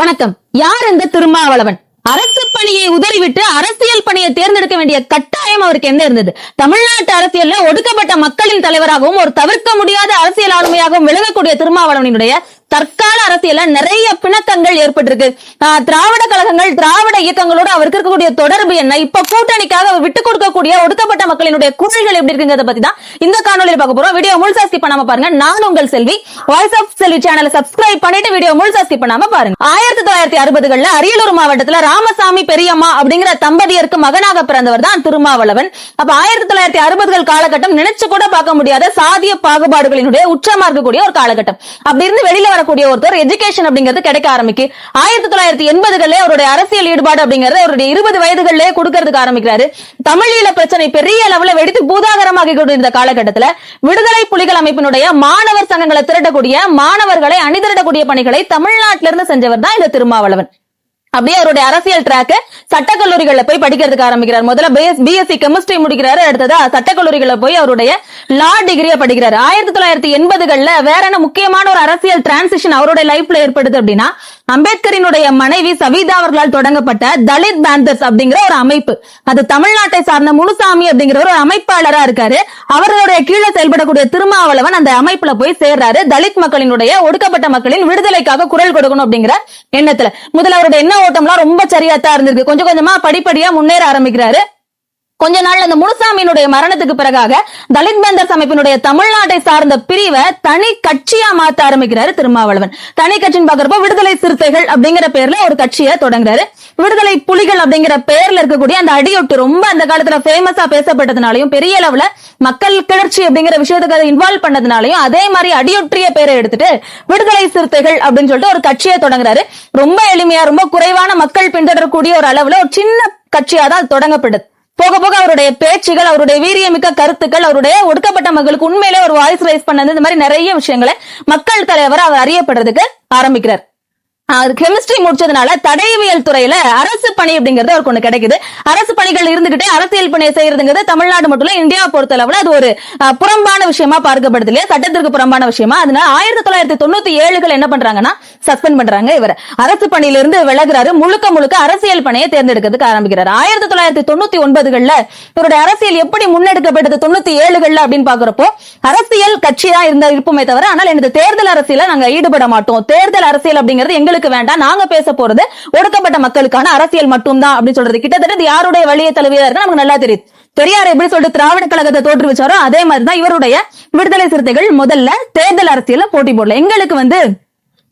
வணக்கம். யார் இந்த திருமாவளவன்? அரசு பணியை உதறிவிட்டு அரசியல் பணியை தேர்ந்தெடுக்க வேண்டிய கட்டாயம் அவருக்கு என்ன இருந்தது? தமிழ்நாட்டு அரசியல்ல ஒடுக்கப்பட்ட மக்களின் தலைவராகவும் ஒரு தவிர்க்க முடியாத அரசியல் ஆளுமையாகவும் விளங்கக்கூடிய திருமாவளவனுடைய தற்கால அரசியல நிறைய பிணக்கங்கள் ஏற்பட்டிருக்கு. திராவிட கழகங்கள் திராவிட இயக்கங்களோட அவருக்கு இருக்கக்கூடிய தொடர்பு என்ன? இப்ப கூட்டணிக்காக அவர் விட்டுக் கொடுக்கக்கூடிய ஒடுக்கப்பட்ட மக்களினுடைய குரல்கள் எப்படி இருக்குங்கிறத பத்தி தான் இந்த காணொலியில் பார்க்க போறோம். வீடியோ முழுசா ஸ்கிப் பண்ணாம பாருங்க. நான் உங்கள் செல்வி. வாய்ஸ் ஆஃப் செல்வி சேனலை சப்ஸ்கிரைப் பண்ணிட்டு வீடியோ முழுசா ஸ்கிப் பண்ணாம பாருங்க. ஆயிரத்தி தொள்ளாயிரத்தி அறுபதுகள்ல அரியலூர் மாவட்டத்துல ராமசாமி பெரியம்மா அப்படிங்கிற தம்பதியருக்கு மகனாக பிறந்தவர் தான் திருமாவளவன். அப்ப ஆயிரத்தி தொள்ளாயிரத்தி அறுபதுகள் காலகட்டம் நினைச்சு கூட பார்க்க முடியாத சாதிய பாகுபாடுகளினுடைய உச்சமா இருக்கக்கூடிய ஒரு காலகட்டம். அப்படி இருந்து வெளியில வரக்கூடிய ஒருத்தர் எஜுகேஷன் அப்படிங்கிறது கிடைக்க ஆரம்பிக்கு. ஆயிரத்தி தொள்ளாயிரத்தி எண்பதுகளே அவருடைய அரசியல் ஈடுபாடு அப்படிங்கறது அவருடைய இருபது வயதுகளிலே கொடுக்கறதுக்கு ஆரம்பிக்கிறாரு. தமிழீழ பிரச்சனை பெரிய அளவுல வெடித்து பூதாகரமாக கொண்டிருந்த காலகட்டத்துல விடுதலை புலிகள் அமைப்பினுடைய மாணவர் சங்கங்களை திரட்டக்கூடிய மாணவர்களை அணிதிரட்டக்கூடிய பணிகளை தமிழ்நாட்டிலிருந்து செஞ்சவர் தான் இந்த திருமாவளவன். அப்படியே அவருடைய அரசியல் ட்ராக் சட்டக்கல்லூரிகள்ல போய் படிக்கிறதுக்கு ஆரம்பிக்கிறார். முதல்ல பிஎஸ்சி கெமிஸ்ட்ரி முடிக்கிறாரு அடுத்ததா சட்டக்கல்லூரிகள்ல போய் அவருடைய லா டிகிரியை படிக்கிறாரு. ஆயிரத்தி தொள்ளாயிரத்தி எண்பதுகள்ல வேற என்ன முக்கியமான ஒரு அரசியல் டிரான்சிஷன் அவருடைய லைஃப்ல ஏற்படுது அப்படின்னா அம்பேத்கரினுடைய மனைவி சவிதா அவர்களால் தொடங்கப்பட்ட தலித் பேந்தர்ஸ் அப்படிங்கிற ஒரு அமைப்பு. அது தமிழ்நாட்டை சார்ந்த முனுசாமி அப்படிங்கிற ஒரு அமைப்பாளரா இருக்காரு. அவர்களுடைய கீழே செயல்படக்கூடிய திருமாவளவன் அந்த அமைப்புல போய் சேர்றாரு. தலித் மக்களினுடைய ஒடுக்கப்பட்ட மக்களின் விடுதலைக்காக குரல் கொடுக்கணும் அப்படிங்கிற எண்ணத்துல. முதல்ல அவருடைய எண்ண ஓட்டம்லாம் ரொம்ப சரியாத்தான் இருந்திருக்கு. கொஞ்சம் கொஞ்சமா படிப்படியா முன்னேற ஆரம்பிக்கிறாரு. கொஞ்ச நாள் அந்த முனுசாமியினுடைய மரணத்துக்கு பிறகாக தலித் பேந்தர்ஸ் அமைப்பினுடைய தமிழ்நாட்டை சார்ந்த பிரிவை தனி கட்சியா மாத்த ஆரம்பிக்கிறாரு திருமாவளவன். தனி கட்சின்னு பாக்குறப்போ விடுதலை சிறுத்தைகள் அப்படிங்கிற பேர்ல ஒரு கட்சியை தொடங்குறாரு. விடுதலை புலிகள் அப்படிங்கிற பேர்ல இருக்கக்கூடிய அந்த அடியொட்டு ரொம்ப அந்த காலத்துல ஃபேமஸா பேசப்பட்டதுனாலையும் பெரிய அளவுல மக்கள் கிளர்ச்சி அப்படிங்கிற விஷயத்துக்கு இன்வால்வ் பண்ணதுனாலையும் அதே மாதிரி அடியொற்றிய பேரை எடுத்துட்டு விடுதலை சிறுத்தைகள் அப்படின்னு சொல்லிட்டு ஒரு கட்சியை தொடங்குறாரு. ரொம்ப எளிமையா ரொம்ப குறைவான மக்கள் பின்தொடரக்கூடிய ஒரு அளவுல ஒரு சின்ன கட்சியா தான் அது தொடங்கப்படுது போக போக அவருடைய பேச்சுகள் அவருடைய வீரியமிக்க கருத்துக்கள் அவருடைய ஒடுக்கப்பட்ட மக்களுக்கு உண்மையிலே ஒரு வாய்ஸ் ரைஸ் பண்ணது இந்த மாதிரி நிறைய விஷயங்களை மக்கள் தலைவர் அவர் அறியப்படுறதுக்கு ஆரம்பிக்கிறார். கெமிஸ்ட்ரி முடிச்சதுனால தடயவியல் துறையில அரசு பணி அப்படிங்கறது அவருக்கு ஒண்ணு கிடைக்குது. அரசு பணிகள் இருந்துகிட்டே அரசியல் பணியை செய்யறதுங்கிறது தமிழ்நாடு மட்டும் இல்ல இந்தியா பொறுத்தளவுல அது ஒரு புறம்பான விஷயமா பார்க்கப்படுது இல்லையா? சட்டத்திற்கு புறம்பான விஷயமா. அதனால ஆயிரத்தி தொள்ளாயிரத்தி தொண்ணூத்தி ஏழுகள் என்ன பண்றாங்கன்னா சஸ்பெண்ட் பண்றாங்க இவர். அரசு பணியில இருந்து விலகுறாரு. முழுக்க முழுக்க அரசியல் பணியை தேர்ந்தெடுக்கிறதுக்கு ஆரம்பிக்கிறார். ஆயிரத்தி தொள்ளாயிரத்தி தொண்ணூத்தி ஒன்பதுகள்ல இவருடைய அரசியல் எப்படி முன்னெடுக்கப்பட்டது? தொண்ணூத்தி ஏழுகள்ல அப்படின்னு பாக்குறப்போ அரசியல் கட்சியா இருந்த இருப்புமே தவிர ஆனால் எனது தேர்தல் அரசியல நாங்க ஈடுபட மாட்டோம். தேர்தல் அரசியல் அப்படிங்கிறது எங்களுக்கு மக்களுக்கு வேண்டாம். நாங்க பேச போறது ஒடுக்கப்பட்ட மக்களுக்கான அரசியல் மட்டும்தான் அப்படின்னு சொல்றது. கிட்டத்தட்ட யாருடைய வழியை தழுவியா இருக்கு நமக்கு நல்லா தெரியுது பெரியார் எப்படி சொல்லிட்டு திராவிட கழகத்தை தோற்றுவிச்சாரோ அதே மாதிரிதான் இவருடைய விடுதலை சிறுத்தைகள் முதல்ல தேர்தல் அரசியல போட்டி போடல. எங்களுக்கு வந்து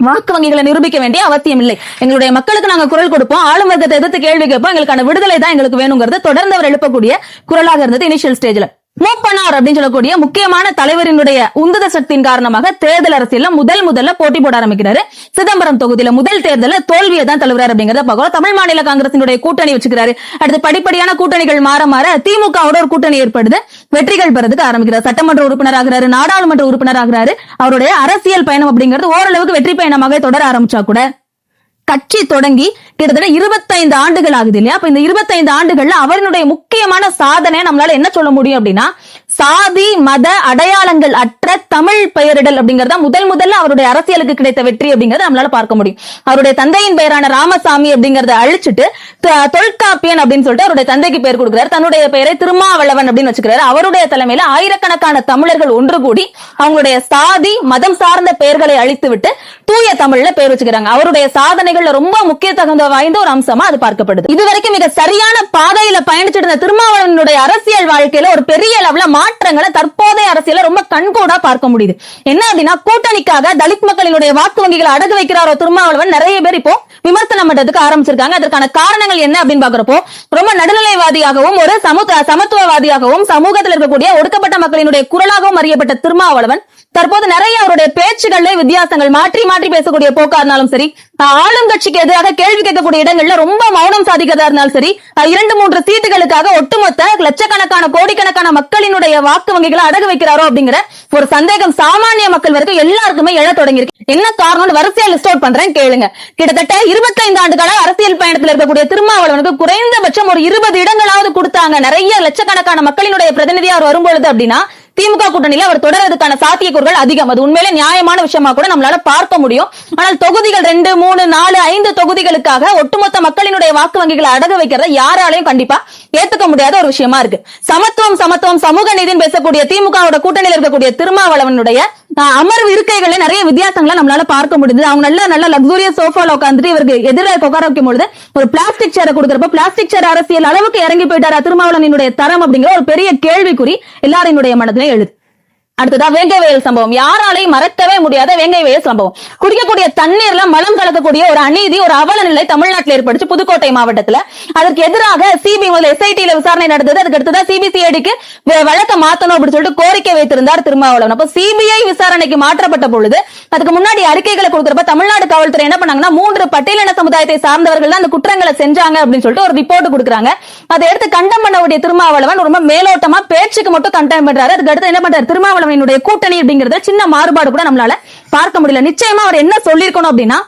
வாக்கு வங்கிகளை நிரூபிக்க வேண்டிய அவசியம் இல்லை. எங்களுடைய மக்களுக்கு நாங்க குரல் கொடுப்போம். ஆளும் வர்க்கத்தை எதிர்த்து கேள்வி கேட்போம். எங்களுக்கான விடுதலை தான் எங்களுக்கு வேணுங்கிறது. தொடர்ந்து அவர் எழுப்பக்கூடிய குரலாக இருந்தது இனிஷியல் ஸ்டேஜ்ல மூப்பனார் அப்படின்னு சொல்லக்கூடிய முக்கியமான தலைவரினுடைய உந்துத சக்தியின் காரணமாக தேர்தல் அரசியல முதல் முதல்ல போட்டி போட ஆரம்பிக்கிறாரு. சிதம்பரம் தொகுதியில முதல் தேர்தல தோல்வியை தான் தழுவுறாரு அப்படிங்கறத பார்க்கிறோம். தமிழ் மாநில காங்கிரசினுடைய கூட்டணி வச்சுக்கிறாரு. அடுத்து படிப்படியான கூட்டணிகள் மாற மாற திமுகவோட ஒரு கூட்டணி ஏற்படுது. வெற்றிகள் பெறதுக்கு ஆரம்பிக்கிறார். சட்டமன்ற உறுப்பினர் ஆகிறாரு நாடாளுமன்ற உறுப்பினர் ஆகிறாரு அவருடைய அரசியல் பயணம் அப்படிங்கிறது ஓரளவுக்கு வெற்றி பயணமாக தொடர ஆரம்பிச்சா கூட கட்சி தொடங்கி கிட்டத்தட்ட இருபத்தைந்து ஆண்டுகள் ஆகுது இல்லையா? அப்ப இந்த இருபத்தைந்து ஆண்டுகள்ல அவருடைய முக்கியமான சாதனை நம்மளால என்ன சொல்ல முடியும் அப்படின்னா சாதி மத அடையாளங்கள் அற்ற தமிழ் பெயரிடல் அப்படிங்கறத முதல் முதல்ல அவருடைய அரசியலுக்கு கிடைத்த வெற்றி அப்படிங்கறத நம்மளால பார்க்க முடியும். அவருடைய தந்தையின் பெயரான ராமசாமி அப்படிங்கறத அழிச்சிட்டு தொல்காப்பியன் அப்படின்னு சொல்லிட்டு அவருடைய தந்தைக்கு பெயர் கொடுக்கிறார். தன்னுடைய பெயரை திருமாவளவன் அப்படின்னு வச்சுக்கிறாரு. அவருடைய தலைமையில ஆயிரக்கணக்கான தமிழர்கள் ஒன்று கூடி அவங்களுடைய சாதி மதம் சார்ந்த பெயர்களை அழித்து விட்டு தூய தமிழ்ல பெயர் வச்சுக்கிறாங்க. அவருடைய சாதனைகள்ல ரொம்ப முக்கிய தகுந்த வாய்ந்த ஒரு அம்சமா அது பார்க்கப்படுது. இதுவரைக்கும் மிக சரியான பாதையில பயணிச்சிட்டு இருந்த திருமாவளவனுடைய அரசியல் வாழ்க்கையில ஒரு பெரிய அளவுல மாற்றங்களை தற்போதைய அரசியல ரொம்ப கண்கூடா பார்க்க முடியுது. என்ன அப்படின்னா கூட்டணிக்காக தலித் மக்களினுடைய வாக்கு வங்கிகளை அடகு வைக்கிறாரோ திருமாவளவன் நிறைய பேர் இப்போ விமர்சனம் பண்றதுக்கு ஆரம்பிச்சிருக்காங்க. அதற்கான காரணங்கள் என்ன அப்படின்னு பாக்குறப்போ ரொம்ப நடுநிலைவாதியாகவும் ஒரு சமூக சமத்துவவாதியாகவும் சமூகத்தில் இருக்கக்கூடிய ஒடுக்கப்பட்ட மக்களினுடைய குரலாகவும் அறியப்பட்ட திருமாவளவன் தற்போது நிறைய அவருடைய பேச்சுகள்ல வித்தியாசங்கள் மாற்றி மாற்றி பேசக்கூடிய போக்கா இருந்தாலும் சரி ஆளும் கட்சிக்கு எதிராக கேள்வி கேட்கக்கூடிய இடங்கள்ல ரொம்ப மௌனம் சாதிக்கிறதா இருந்தாலும் சரி இரண்டு மூன்று சீட்டுகளுக்காக ஒட்டுமொத்த லட்சக்கணக்கான கோடிக்கணக்கான மக்களினுடைய வாக்கு வங்கிகளை அடகு வைக்கிறாரோ அப்படிங்கிற ஒரு சந்தேகம் சாமானிய மக்கள் வரைக்கும் எல்லாருக்குமே எழ தொடங்கியிருக்கு. என்ன காரணம்னு வரிசையா லிஸ்ட் அவுட் பண்றேன் கேளுங்க. கிட்டத்தட்ட இருபத்தைந்து ஆண்டு கால அரசியல் பயணத்தில் இருக்கக்கூடிய திருமாவளவனுக்கு குறைந்தபட்சம் ஒரு இருபது இடங்களாவது கொடுத்தாங்க. நிறைய லட்சக்கணக்கான மக்களினுடைய பிரதிநிதியா அவர் வரும்பொழுது அப்படின்னா திமுக கூட்டணியில அவர் தொடர்றதுக்கான சாத்தியக்கூறுகள் அதிகம். அது உண்மையிலே நியாயமான விஷயமா கூட நம்மளால பார்க்க முடியும். ஆனால் தொகுதிகள் ரெண்டு மூணு நாலு ஐந்து தொகுதிகளுக்காக ஒட்டுமொத்த மக்களினுடைய வாக்கு வங்கிகளை அடகு வைக்கிறத யாராலையும் கண்டிப்பா ஏத்துக்க முடியாத ஒரு விஷயமா இருக்கு. சமத்துவம் சமத்துவம் சமூக நீதினு பேசக்கூடிய திமுகவோட கூட்டணியில் இருக்கக்கூடிய திருமாவளவனுடைய அமர்வு இருக்கைகள்ல நிறைய வித்தியாசங்களை நம்மளால பார்க்க முடியுது. அவங்க நல்ல நல்ல லக்ஸூரிய சோஃபால உட்காந்துட்டு இவருக்கு எதிராக உட்கார வைக்கும் பொழுது ஒரு பிளாஸ்டிக் சேரை கொடுக்குறப்ப பிளாஸ்டிக் சேர் அரசியல் அளவுக்கு இறங்கி போயிட்டாரா திருமாவளவனுடைய தரம் அப்படிங்கிற ஒரு பெரிய கேள்விக்குறி எல்லாரினுடைய மனதிலே எழுது. அடுத்ததா வேங்கை வயல் சம்பவம். யாராலையும் மறக்கவே முடியாத வேங்கை வயல் சம்பவம். குடிக்கக்கூடிய தண்ணீர்ல மலம் கலக்கக்கூடிய ஒரு அநீதி ஒரு அவல நிலை தமிழ்நாட்டில் ஏற்பட்டுச்சு புதுக்கோட்டை மாவட்டத்துல. அதற்கு எதிராக சிபி முதல் எஸ்ஐடில விசாரணை நடந்தது. அதுக்கு அடுத்ததா சிபிசிஐடிக்கு வழக்க மாத்தணும் அப்படின்னு சொல்லிட்டு கோரிக்கை வைத்திருந்தார் திருமாவளவன். அப்ப சிபிஐ விசாரணைக்கு மாற்றப்பட்ட பொழுது அதுக்கு முன்னாடி அறிக்கைகளை கொடுக்கறப்ப தமிழ்நாடு காவல்துறை என்ன பண்ணாங்கன்னா மூன்று பட்டியலின சமுதாயத்தை சார்ந்தவர்கள் தான் அந்த குற்றங்களை செஞ்சாங்க அப்படின்னு சொல்லிட்டு ஒரு ரிப்போர்ட் கொடுக்குறாங்க. அதை எடுத்து கண்டம் பண்ணக்கூடிய திருமாவளவன் ரொம்ப மேலோட்டமா பேச்சுக்கு மட்டும் கண்டம் பண்றாரு. அதுக்கு அடுத்து என்ன பண்றாரு? திருமாவளவன் திருமாவளவனுடைய கூட்டணி அப்படிங்கறத சின்ன மாறுபாடு கூட நம்மளால பார்க்க முடியல. நிச்சயமா அவர் என்ன சொல்லியிருக்கணும் அப்படின்னா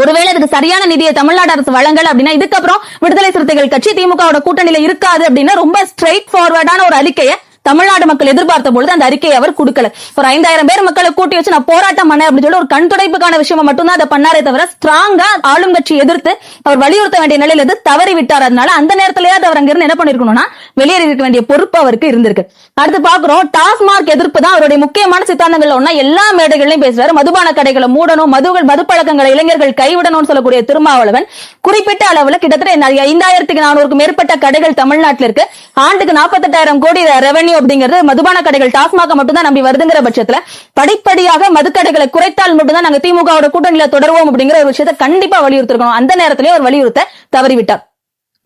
ஒருவேளை இதுக்கு சரியான நிதியை தமிழ்நாடு அரசு வழங்கல அப்படின்னா இதுக்கப்புறம் விடுதலை சிறுத்தைகள் கட்சி திமுகவோட கூட்டணியில இருக்காது அப்படின்னா ரொம்ப ஸ்ட்ரைட் ஃபார்வர்டான ஒரு அறிக்கையை தமிழ்நாடு மக்கள் எதிர்பார்த்த பொழுது அந்த அறிக்கையை அவர் கொடுக்கல. ஒரு ஐந்தாயிரம் பேர் மக்களை கூட்டி வச்சு நான் போராட்டம் பண்ணேன் அப்படின்னு சொல்லி ஒரு கண் துடைப்புக்கான விஷயமா மட்டும்தான் அதை பண்ணாரே தவிர ஸ்ட்ராங்கா ஆளும் கட்சி எதிர்த்து அவர் வலியுறுத்த வேண்டிய நிலையில இருந்து தவறி விட்டார். அதனால அந்த நேரத்திலேயே அவர் அங்கிருந்து என்ன பண்ணிருக்கணும்னா வெளியேறி இருக்க வேண்டிய பொறுப்பு அவருக்கு இருந்திருக்கு. அடுத்து பாக்குறோம் டாஸ்மார்க் எதிர்ப்பு தான் அவருடைய முக்கியமான சித்தாந்தங்கள்ல ஒன்னா எல்லா மேடைகளையும் பேசுறாரு. மதுபான கடைகளை மூடணும் மதுகள் மது பழக்கங்களை இளைஞர்கள் கைவிடணும்னு சொல்லக்கூடிய திருமாவளவன் குறிப்பிட்ட அளவுல கிட்டத்தட்ட ஐந்தாயிரத்துக்கு நானூறுக்கு மேற்பட்ட கடைகள் தமிழ்நாட்டில் இருக்கு. ஆண்டுக்கு நாற்பத்தெட்டாயிரம் கோடி ரெவென்யூ அப்படிங்கிறது மதுபான கடைகள் டாஸ்மாக மட்டும்தான் நம்பி வருதுங்கிற பட்சத்துல படிப்படியாக மதுக்கடைகளை குறைத்தால் மட்டும்தான் நாங்க திமுகவோட கூட்டணியில தொடருவோம் அப்படிங்கிற ஒரு விஷயத்தை கண்டிப்பா வலியுறுத்திருக்கணும். அந்த நேரத்திலேயே அவர் வலியுறுத்த தவறிவிட்டார்.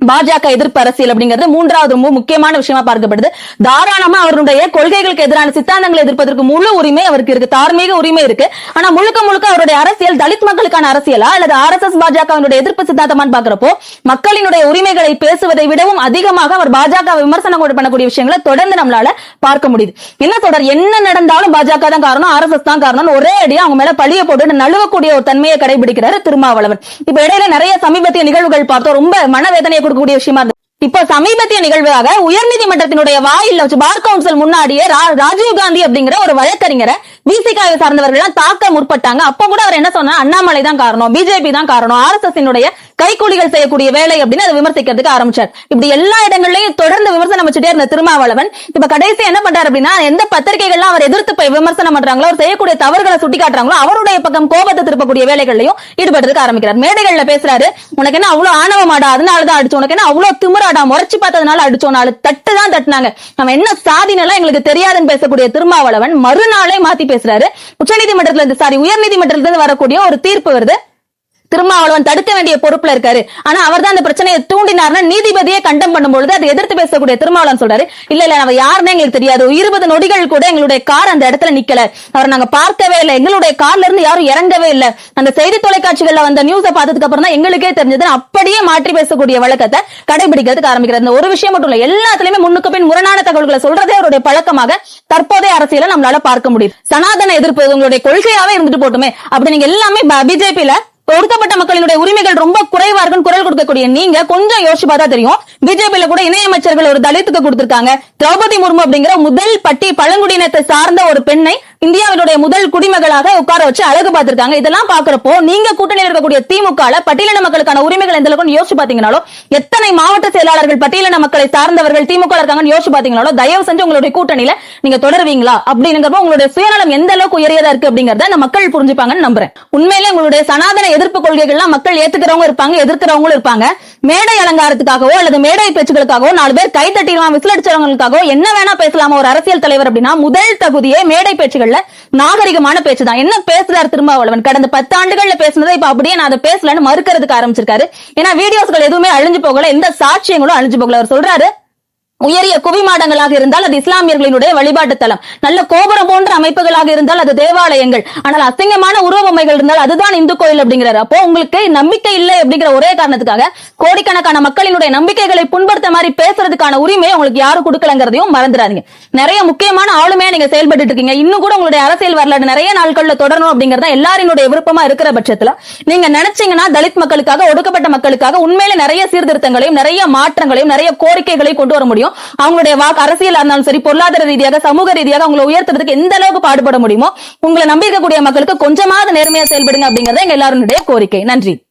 பாஜக எதிர்ப்பு அரசியல் அப்படிங்கிறது மூன்றாவது ரொம்ப முக்கியமான விஷயமா பார்க்கப்படுது. தாராளமா அவருடைய கொள்கைகளுக்கு எதிரான சித்தாந்தங்களை எதிர்ப்பதற்கு முழு உரிமை அவருக்கு இருக்கு. தார்மீக உரிமை இருக்கு. ஆனா முழுக்க முழுக்க அவருடைய அரசியல் தலித் மக்களுக்கான அரசியலா? அல்லது ஆர் எஸ் எஸ் பாஜகவினுடைய எதிர்ப்பு சித்தாந்தமான்னு பாக்குறப்போ மக்களினுடைய உரிமைகளை பேசுவதை விடவும் அதிகமாக அவர் பாஜக விமர்சனம் கூட பண்ணக்கூடிய விஷயங்களை தொடர்ந்து நம்மளால பார்க்க முடியுது. என்ன தொடர்? என்ன நடந்தாலும் பாஜக தான் காரணம் ஆர் எஸ் எஸ் தான் காரணம் ஒரே அடியா அவங்க மேல பழிய போட்டு நழுவக்கூடிய ஒரு தன்மையை கடைபிடிக்கிறாரு திருமாவளவன். இப்ப இடையில நிறைய சமீபத்திய நிகழ்வுகள் பார்த்தோம். ரொம்ப மனவேதனையை கொடுக்கக்கூடிய விஷயமா இருந்தது இப்ப சமீபத்திய நிகழ்வாக உயர்நீதிமன்றத்தினுடைய வாயில்ல வச்சு பார் கவுன்சில் முன்னாடியே ராஜீவ் காந்தி அப்படிங்கிற ஒரு வழக்கறிஞரை விசிகாவை சார்ந்தவர்கள் தாக்க முற்பட்டாங்க. அப்ப கூட அவர் என்ன சொன்னா அண்ணாமலை தான் காரணம் பிஜேபி தான் காரணம் ஆர் எஸ் எஸ் கைகூலிகள் செய்யக்கூடிய வேலை அப்படின்னு அதை விமர்சிக்கிறதுக்கு ஆரம்பிச்சார். இப்படி எல்லா இடங்கள்லயும் தொடர்ந்து விமர்சனம் வச்சுட்டே இருந்த திருமாவளவன் இப்ப கடைசி என்ன பண்றாரு அப்படின்னா எந்த பத்திரிகைகள்லாம் அவர் எதிர்த்து போய் விமர்சனம் பண்றாங்களோ அவர் செய்யக்கூடிய தவறுகளை சுட்டி காட்டுறாங்களோ அவருடைய பக்கம் கோபத்தை திருப்பக்கூடிய வேலைகள்லயும் ஈடுபடுறதுக்கு ஆரம்பிக்கிறார். மேடைகள்ல பேசுறாரு உனக்கு என்ன அவ்வளவு ஆணவமாடா அதனாலதான் அடிச்சு உனக்கு என்ன அவ்வளவு திமுற திமிராடா முறைச்சு பார்த்ததுனால அடிச்சோம் நாலு. தட்டு தான் தட்டினாங்க. நம்ம என்ன சாதினெல்லாம் எங்களுக்கு தெரியாதுன்னு பேசக்கூடிய திருமாவளவன் மறுநாளே மாத்தி பேசுறாரு. உச்சநீதிமன்றத்துல இருந்து சாரி உயர்நீதிமன்றத்துல இருந்து வரக்கூடிய ஒரு தீர்ப்பு வருது. திருமாவளவன் தடுக்க வேண்டிய பொறுப்புல இருக்காரு. ஆனா அவர் தான் அந்த பிரச்சனையை தூண்டினார்னா நீதிபதியை கண்டம் பண்ணும்பொழுது அதை எதிர்த்து பேசக்கூடிய திருமாவளவன் சொல்றாரு இல்ல இல்ல அவ யாருன்னு எங்களுக்கு தெரியாது. இருபது நொடிகள் கூட எங்களுடைய கார் அந்த இடத்துல நிக்கல. அவர் நாங்க பார்க்கவே இல்லை. எங்களுடைய கார்ல இருந்து யாரும் இறங்கவே இல்ல. அந்த செய்தி தொலைக்காட்சிகள்ல வந்த நியூஸை பார்த்ததுக்கு அப்புறம் தான் எங்களுக்கே தெரிஞ்சது. அப்படியே மாற்றி பேசக்கூடிய வழக்கத்தை கடைபிடிக்கிறதுக்கு ஆரம்பிக்கிறது இந்த ஒரு விஷயம் மட்டும் இல்ல எல்லாத்துலயுமே முன்னுக்கு பின் முரணான தகவல்களை சொல்றதே அவருடைய பழக்கமாக தற்போதைய அரசியல நம்மளால பார்க்க முடியுது. சனாதன எதிர்ப்பு உங்களுடைய கொள்கையாவே இருந்துட்டு போட்டுமே. அப்படி நீங்க எல்லாமே பிஜேபியில ஒடுக்கப்பட்ட மக்களினுடைய உரிமைகள் ரொம்ப குறைவா இருக்குன்னு குரல் கொடுக்கக்கூடிய நீங்க கொஞ்சம் யோசிச்சு பார்த்தா தெரியும். பிஜேபியில கூட இணையமைச்சர்கள் ஒரு தலித்துக்கு கொடுத்திருக்காங்க. திரௌபதி முர்மு அப்படிங்கிற முதல் பட்டி பழங்குடியினத்தை சார்ந்த ஒரு பெண்ணை இந்தியாவினுடைய முதல் குடிமகளாக உட்கார வச்சு அழகு பார்த்திருக்காங்க. இதெல்லாம் பாக்குறப்போ நீங்க கூட்டணியில் இருக்கக்கூடிய திமுக பட்டியலின மக்களுக்கான உரிமைகள் எந்த அளவுக்கு யோசிச்சு பாத்தீங்கனாலும் எத்தனை மாவட்ட செயலாளர்கள் பட்டியலின மக்களை சார்ந்தவர்கள் திமுக இருக்காங்கன்னு யோசிச்சு பாத்தீங்கனாலும் தயவு செஞ்சு உங்களுடைய கூட்டணியில நீங்க தொடருவீங்களா? அப்படிங்கிறப்ப உங்களுடைய சுயநலம் எந்த அளவுக்கு உயரியதா இருக்கு அப்படிங்கறத மக்கள் புரிஞ்சுப்பாங்கன்னு நம்புறேன். உண்மையிலே உங்களுடைய சனாதன எதிர்ப்பு கொள்கைகள்லாம் மக்கள் ஏத்துக்கிறவங்க இருப்பாங்க எதிர்க்கிறவங்களும் இருப்பாங்க. மேடை அலங்காரத்துக்காகவோ அல்லது மேடை பேச்சுகளுக்காகவோ நாலு பேர் கை தட்டிடலாம் விசில் அடிச்சவங்களுக்காகவோ என்ன வேணா பேசலாமா ஒரு அரசியல் தலைவர் அப்படின்னா முதல் தகுதியே மேடை பேச்சுகள்ல நாகரிகமான பேச்சு தான் என்ன பேசுறாரு திருமாவளவன்? கடந்த பத்து ஆண்டுகள்ல பேசுனதை இப்ப அப்படியே நான் அதை பேசலன்னு மறுக்கிறதுக்கு ஆரம்பிச்சிருக்காரு. ஏன்னா வீடியோஸ்கள் எதுவுமே அழிஞ்சு போகல. எந்த சாட்சியங்களும் அழிஞ்சு போகல. அவர் சொல்றாரு உயரிய குவிமாடங்களாக இருந்தால் அது இஸ்லாமியர்களினுடைய வழிபாட்டு தலம் நல்ல கோபுரம் போன்ற அமைப்புகளாக இருந்தால் அது தேவாலயங்கள். ஆனால் அசிங்கமான உருவமைகள் இருந்தால் அதுதான் இந்து கோயில் அப்படிங்கிறாரு. அப்போ உங்களுக்கு நம்பிக்கை இல்லை அப்படிங்கிற ஒரே காரணத்துக்காக கோடிக்கணக்கான மக்களினுடைய நம்பிக்கைகளை புண்படுத்த மாதிரி பேசுறதுக்கான உரிமையை உங்களுக்கு யாரும் கொடுக்கலங்கிறதையும் மறந்துடாதீங்க. நிறைய முக்கியமான ஆளுமையா நீங்க செயல்பட்டு இருக்கீங்க. இன்னும் கூட உங்களுடைய அரசியல் வரலாறு நிறைய நாட்கள்ல தொடரணும் அப்படிங்கறத எல்லாரினுடைய விருப்பமா இருக்கிற பட்சத்துல. நீங்க நினைச்சீங்கன்னா தலித் மக்களுக்காக ஒடுக்கப்பட்ட மக்களுக்காக உண்மையில நிறைய சீர்திருத்தங்களையும் நிறைய மாற்றங்களையும் நிறைய கோரிக்கைகளையும் கொண்டு வர முடியும். முடியும் அவங்களுடைய வாக்கு அரசியலா இருந்தாலும் சரி பொருளாதார ரீதியாக சமூக ரீதியாக அவங்களை உயர்த்துறதுக்கு எந்த அளவுக்கு பாடுபட முடியுமோ உங்களை நம்பியிருக்கக்கூடிய மக்களுக்கு கொஞ்சமாவது நேர்மையா செயல்படுங்க அப்படிங்கறத எங்க எல்லாருடைய கோரிக்கை. நன்றி.